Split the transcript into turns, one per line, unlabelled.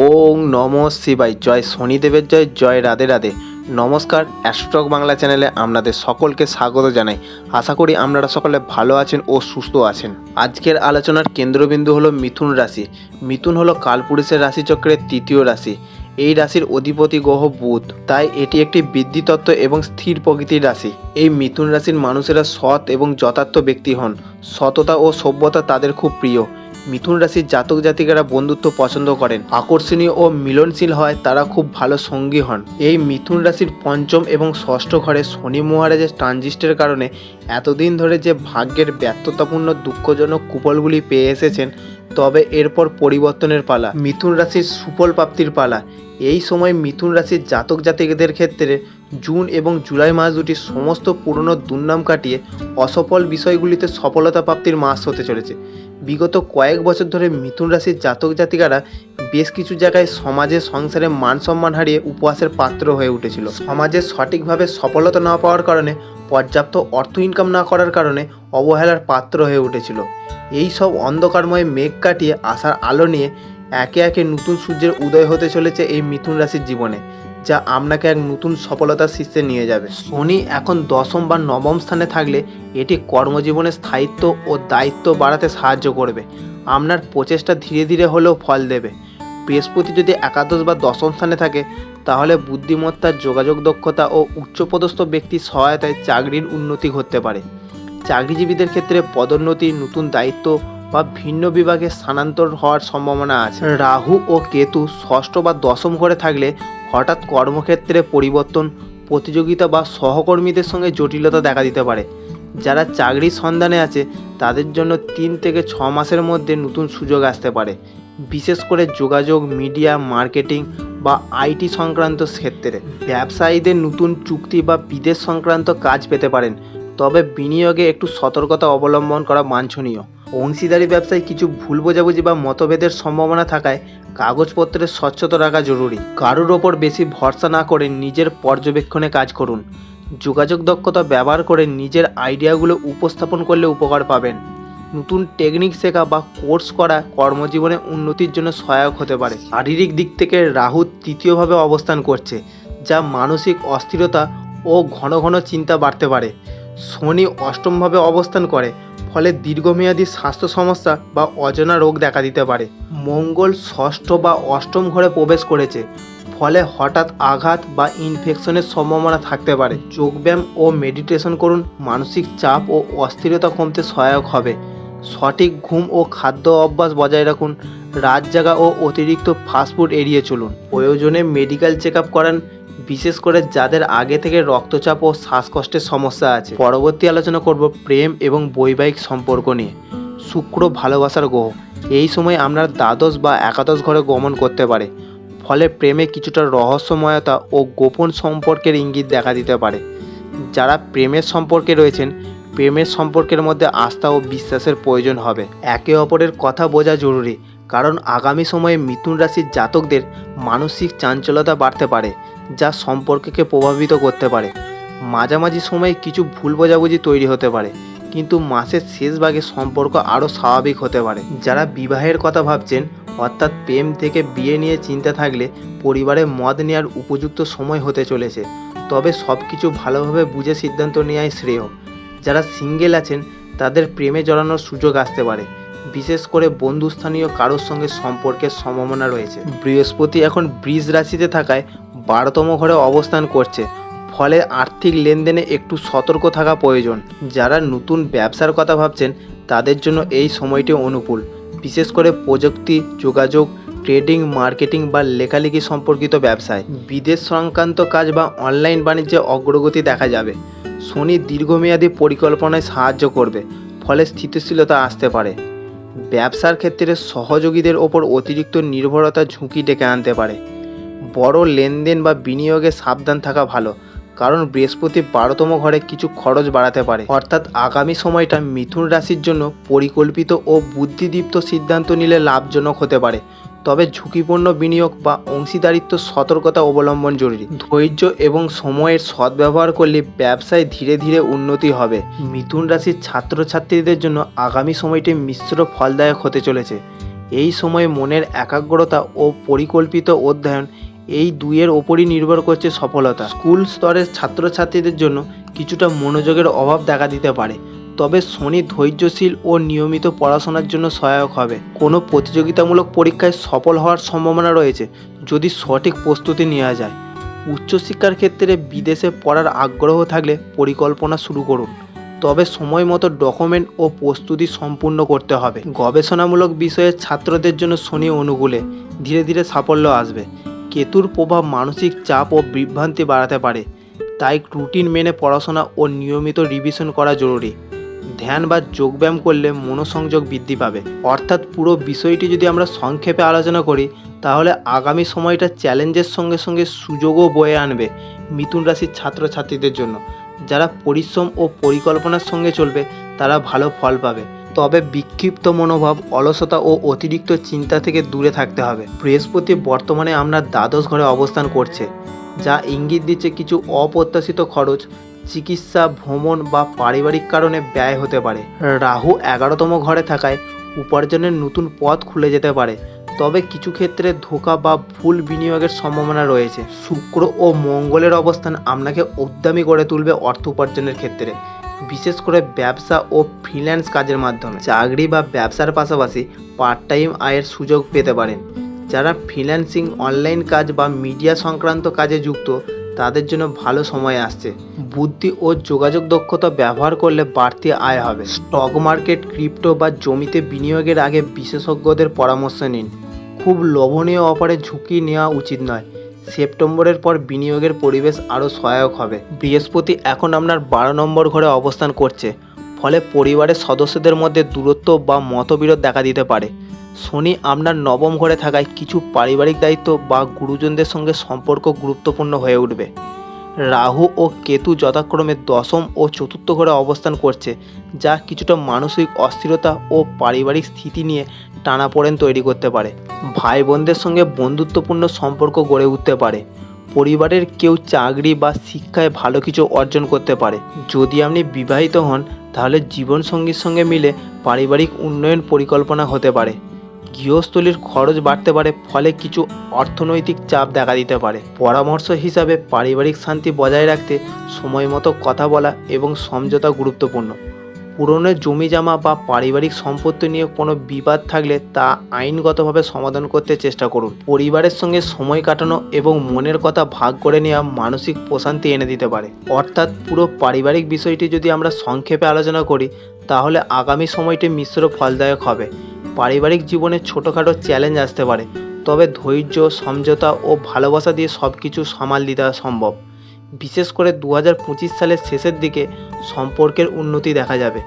ওং নম শিবাই জয় শনিদেবের জয় জয় রাধে রাধে। নমস্কার, অ্যাস্ট্রক বাংলা চ্যানেলে আপনাদের সকলকে স্বাগত জানাই। আশা করি আপনারা সকলে ভালো আছেন ও সুস্থ আছেন। আজকের আলোচনার কেন্দ্রবিন্দু হলো মিথুন রাশি। মিথুন হলো কালপুরুষের রাশিচক্রের তৃতীয় রাশি। এই রাশির অধিপতি গ্রহ বুধ। তাই এটি একটি বৃদ্ধিতত্ত্ব এবং স্থির প্রকৃতির রাশি। এই মিথুন রাশির মানুষেরা সৎ এবং যথার্থ ব্যক্তি হন। সততা ও সভ্যতা তাদের খুব প্রিয়। মিথুন রাশির জাতক জাতিকারা বন্ধুত্ব পছন্দ করেন। আকর্ষণীয় ও মিলনশীল হয়, তারা খুব ভালো সঙ্গী হন। এই মিথুন রাশির পঞ্চম এবং ষষ্ঠ ঘরে শনি মহারাজের ট্রানজিস্টের কারণে এতদিন ধরে যে ভাগ্যের ব্যর্থতাপূর্ণ, দুঃখজনক কুপলগুলি পেয়ে এসেছেন, তবে এরপর পরিবর্তনের পালা, মিথুন রাশির সুফল প্রাপ্তির পালা। এই সময় মিথুন রাশির জাতক জাতিকদের ক্ষেত্রে জুন এবং জুলাই মাস দুটি সমস্ত পুরনো দুর্নাম কাটিয়ে অসফল বিষয়গুলিতে সফলতা প্রাপ্তির মাস হতে চলেছে। বিগত কয়েক বছর ধরে মিথুন রাশির জাতক জাতিকারা বেশ কিছু জায়গায় সমাজে সংসারে মান সম্মান হারিয়ে উপহাসের পাত্র হয়ে উঠেছিল। সমাজে সঠিকভাবে সফলতা না পাওয়ার কারণে, পর্যাপ্ত অর্থ ইনকাম না করার কারণে অবহেলার পাত্র হয়ে উঠেছিল। এই সব অন্ধকারময় মেঘ কাটিয়ে আসার আলো নিয়ে একে একে নতুন সূর্যের উদয় হতে চলেছে এই মিথুন রাশির জীবনে, যা আপনাকে এক নতুন সফলতার শীর্ষে নিয়ে যাবে। শনি এখন দশম বা নবম স্থানে থাকলে এটি কর্মজীবনের স্থায়িত্ব ও দায়িত্ব বাড়াতে সাহায্য করবে। আপনার প্রচেষ্টা ধীরে ধীরে হলেও ফল দেবে। বৃহস্পতি যদি একাদশ বা দশম স্থানে থাকে, তাহলে বুদ্ধিমত্তা যোগাযোগ দক্ষতা ও উচ্চপদস্থ ব্যক্তির সহায়তায় চাকরির উন্নতি ঘটতে পারে। চাকরিজীবীদের ক্ষেত্রে পদোন্নতি, নতুন দায়িত্ব বা ভিন্ন বিভাগে স্থানান্তর হওয়ার সম্ভাবনা আছে। রাহু ও কেতু ষষ্ঠ বা দশম ঘরে থাকলে হঠাৎ কর্মক্ষেত্রে পরিবর্তন, প্রতিযোগিতা বা সহকর্মীদের সঙ্গে জটিলতা দেখা দিতে পারে। যারা চাকরির সন্ধানে আছে, তাদের জন্য তিন থেকে ছ মাসের মধ্যে নতুন সুযোগ আসতে পারে। বিশেষ করে যোগাযোগ, মিডিয়া, মার্কেটিং বা আইটি সংক্রান্ত ক্ষেত্রে। ব্যবসায়ীদের নতুন চুক্তি বা বিদেশ সংক্রান্ত কাজ পেতে পারেন। তবে বিনিয়োগে একটু সতর্কতা অবলম্বন করা বাঞ্ছনীয়। অংশীদারি ব্যবসায় কিছু ভুল বোঝাবুঝি বা মতভেদের সম্ভাবনা থাকায় কাগজপত্রের স্বচ্ছতা রাখা জরুরি। কারোর ওপর বেশি ভরসা না করে নিজের পর্যবেক্ষণে কাজ করুন। যোগাযোগ দক্ষতা ব্যবহার করে নিজের আইডিয়াগুলো উপস্থাপন করলে উপকার পাবেন। নতুন টেকনিক শেখা বা কোর্স করা কর্মজীবনে উন্নতির জন্য সহায়ক হতে পারে। শারীরিক দিক থেকে রাহু তৃতীয়ভাবে অবস্থান করছে, যা মানসিক অস্থিরতা ও ঘন ঘন চিন্তা বাড়তে পারে। শনি অষ্টমভাবে অবস্থান করে ফলে দীর্ঘমেয়াদী স্বাস্থ্য সমস্যা বা অজানা রোগ দেখা দিতে পারে। মঙ্গল ষষ্ঠ বা অষ্টম ঘরে প্রবেশ করেছে, ফলে হঠাৎ আঘাত বা ইনফেকশনের সম্ভাবনা থাকতে পারে। যোগব্যায়াম ও মেডিটেশন করুন, মানসিক চাপ ও অস্থিরতা কমতে সহায়ক হবে। সঠিক ঘুম ও খাদ্য অভ্যাস বজায় রাখুন, রাত জাগা ও অতিরিক্ত ফাস্টফুড এড়িয়ে চলুন। প্রয়োজনে মেডিকেল চেক আপ করান বিশেষ করে যাদের আগে থেকে রক্তচাপ ও শ্বাসকষ্টের সমস্যা আছে। পরবর্তী আলোচনা করব প্রেম এবং বৈবাহিক সম্পর্ক নিয়ে। শুক্র ভালোবাসার গ্রহ। এই সময় আপনার দ্বাদশ বা একাদশ ঘরে গমন করতে পারে। ফলে প্রেমে কিছুটা রহস্যময়তা ও গোপন সম্পর্কের ইঙ্গিত দেখা দিতে পারে। যারা প্রেমের সম্পর্কে রয়েছেন, প্রেমের সম্পর্কের মধ্যে আস্থা ও বিশ্বাসের প্রয়োজন হবে। একে অপরের কথা বোঝা জরুরি, কারণ আগামী সময়ে মিথুন রাশির জাতকদের মানসিক চাঞ্চলতা বাড়তে পারে। যা সম্পর্ককে প্রভাবিত করতে পারে। মাঝামাঝি সময়ে কিছু ভুল বোঝাবুঝি তৈরি হতে পারে, কিন্তু মাসের শেষ ভাগে সম্পর্ক আরও স্বাভাবিক হতে পারে। যারা বিবাহের কথা ভাবছেন, অর্থাৎ প্রেম থেকে বিয়ে নিয়ে চিন্তা থাকলে পরিবারে মত নেওয়ার উপযুক্ত সময় হতে চলেছে। তবে সব কিছু ভালোভাবে বুঝে সিদ্ধান্ত নেওয়াই শ্রেয়। যারা সিঙ্গেল আছেন, তাদের প্রেমে জড়ানোর সুযোগ আসতে পারে। বিশেষ করে বন্ধুস্থানীয় কারোর সঙ্গে সম্পর্কের সম্ভাবনা রয়েছে। বৃহস্পতি এখন বৃষ রাশিতে থাকায় বারোতম ঘরে অবস্থান করছে। ফলে আর্থিক লেনদেনে একটু সতর্ক থাকা প্রয়োজন। যারা নতুন ব্যবসার কথা ভাবছেন, তাদের জন্য এই সময়টি অনুকূল। বিশেষ করে প্রযুক্তি, যোগাযোগ, ট্রেডিং, মার্কেটিং বা লেখালেখি সম্পর্কিত ব্যবসায়। বিদেশ সংক্রান্ত কাজ বা অনলাইন বাণিজ্যে অগ্রগতি দেখা যাবে। শনি দীর্ঘমেয়াদী পরিকল্পনায় সাহায্য করবে, ফলে স্থিতিশীলতা আসতে পারে। ব্যবসার ক্ষেত্রে সহযোগীদের ওপর অতিরিক্ত নির্ভরতা ঝুঁকি ডেকে আনতে পারে। বড় লেনদেন বা বিনিয়োগে সাবধান থাকা ভালো, কারণ বৃহস্পতি বারোতম ঘরে কিছু খরচ বাড়াতে পারে। অর্থাৎ আগামী সময়টা মিথুন রাশির জন্য পরিকল্পিত ও বুদ্ধিদীপ্ত সিদ্ধান্ত নিলে লাভজনক হতে পারে। তবে ঝুঁকিপূর্ণ বিনিয়োগ বা অংশীদারিত্ব সতর্কতা অবলম্বন জরুরি। ধৈর্য এবং সময়ের সদ্ব্যবহার করলে ব্যবসায় ধীরে ধীরে উন্নতি হবে। মিথুন রাশির ছাত্রছাত্রীদের জন্য আগামী সময়টি মিশ্র ফলদায়ক হতে চলেছে। এই সময়ে মনের একাগ্রতা ও পরিকল্পিত অধ্যয়ন এই দুইয়ের ওপরই নির্ভর করছে সফলতা। স্কুল স্তরের ছাত্রছাত্রীদের জন্য কিছুটা মনোযোগের অভাব দেখা দিতে পারে। তবে শনি ধৈর্যশীল ও নিয়মিত পড়াশোনার জন্য সহায়ক হবে। কোনো প্রতিযোগিতামূলক পরীক্ষায় সফল হওয়ার সম্ভাবনা রয়েছে যদি সঠিক প্রস্তুতি নেওয়া যায়। উচ্চশিক্ষার ক্ষেত্রে বিদেশে পড়ার আগ্রহ থাকলে পরিকল্পনা শুরু করুন। তবে সময় মতো ডকুমেন্ট ও প্রস্তুতি সম্পূর্ণ করতে হবে। গবেষণামূলক বিষয়ে ছাত্রদের জন্য শনি অনুকূলে ধীরে ধীরে সাফল্য আসবে। কেতুর প্রভাব মানসিক চাপ ও বিভ্রান্তি বাড়াতে পারে। তাই রুটিন মেনে পড়াশোনা ও নিয়মিত রিভিশন করা জরুরি। ধ্যান বা যোগব্যায়াম করলে মনোসংযোগ বৃদ্ধি পাবে। অর্থাৎ পুরো বিষয়টি যদি আমরা সংক্ষেপে আলোচনা করি, তাহলে আগামী সময়টা চ্যালেঞ্জের সঙ্গে সঙ্গে সুযোগও বয়ে আনবে মিথুন রাশির ছাত্রছাত্রীদের জন্য। যারা পরিশ্রম ও পরিকল্পনার সঙ্গে চলবে, তারা ভালো ফল পাবে। তবে বিক্ষিপ্ত মনোভাব, অলসতা ও অতিরিক্ত চিন্তা থেকে দূরে থাকতে হবে। বৃহস্পতি বর্তমানে আপনার দ্বাদশ ঘরে অবস্থান করছে, যা ইঙ্গিত দিচ্ছে কিছু অপ্রত্যাশিত খরচ, চিকিৎসা, ভ্রমণ বা পারিবারিক কারণে ব্যয় হতে পারে। রাহু এগারোতম ঘরে থাকায় উপার্জনের নতুন পথ খুলে যেতে পারে, তবে কিছু ক্ষেত্রে ধোঁকা বা ভুল বিনিয়োগের সম্ভাবনা রয়েছে। শুক্র ও মঙ্গলের অবস্থান আপনাকে উদ্যমী করে তুলবে অর্থ উপার্জনের ক্ষেত্রে। বিশেষ করে ব্যবসা ও ফ্রিল্যান্স কাজের মাধ্যমে। চাকরি বা ব্যবসার পাশাপাশি পার্ট টাইম আয়ের সুযোগ পেতে পারেন। যারা ফ্রিল্যান্সিং অনলাইন কাজ বা মিডিয়া সংক্রান্ত কাজে যুক্ত, তাদের জন্য ভালো সময় আসছে। বুদ্ধি ও যোগাযোগ দক্ষতা ব্যবহার করলে বাড়তি আয় হবে। স্টক মার্কেট ক্রিপ্টো বা জমিতে বিনিয়োগের আগে বিশেষজ্ঞদের পরামর্শ নিন। খুব লোভনীয় অফারে ঝুঁকি নেওয়া উচিত নয়। সেপ্টেম্বরের পর বিনিয়োগের পরিবেশ আরও সহায়ক হবে। বৃহস্পতি এখন আপনার বারো নম্বর ঘরে অবস্থান করছে। ফলে পরিবারের সদস্যদের মধ্যে দূরত্ব বা মতবিরোধ দেখা দিতে পারে। শনি আপনার নবম ঘরে থাকায় কিছু পারিবারিক দায়িত্ব বা গুরুজনদের সঙ্গে সম্পর্ক গুরুত্বপূর্ণ হয়ে উঠবে। রাহু ও কেতু যথাক্রমে দশম ও চতুর্থ ঘরে অবস্থান করছে, যা কিছুটা মানসিক অস্থিরতা ও পারিবারিক স্থিতি নিয়ে টানাপোড়েন তৈরি করতে পারে। ভাই বোনদের সঙ্গে বন্ধুত্বপূর্ণ সম্পর্ক গড়ে উঠতে পারে। পরিবারের কেউ চাকরি বা শিক্ষায় ভালো কিছু অর্জন করতে পারে। যদি আপনি বিবাহিত হন, তাহলে জীবনসঙ্গীর সঙ্গে মিলে পারিবারিক উন্নয়ন পরিকল্পনা হতে পারে। গৃহস্থলীর খরচ বাড়তে পারে, ফলে কিছু অর্থনৈতিক চাপ দেখা দিতে পারে। পরামর্শ হিসাবে পারিবারিক শান্তি বজায় রাখতে সময় মতো কথা বলা এবং সমঝোতা গুরুত্বপূর্ণ। পুরনো জমি জমা বা পারিবারিক সম্পত্তি নিয়ে কোনো বিবাদ থাকলে তা আইনগতভাবে সমাধান করতে চেষ্টা করুন। পরিবারের সঙ্গে সময় কাটানো এবং মনের কথা ভাগ করে নেওয়া মানসিক প্রশান্তি এনে দিতে পারে। অর্থাৎ পুরো পারিবারিক বিষয়টি যদি আমরা সংক্ষেপে আলোচনা করি, তাহলে আগামী সময়টি মিশ্র ফলদায়ক হবে। পারিবারিক জীবনে ছোটোখাটো চ্যালেঞ্জ আসতে পারে। তবে ধৈর্য, সমঝোতা ও ভালোবাসা দিয়ে সব কিছু সামাল দিতে সম্ভব। বিশেষ করে দু হাজার পঁচিশ সালের শেষের দিকে সম্পর্কের উন্নতি দেখা যাবে।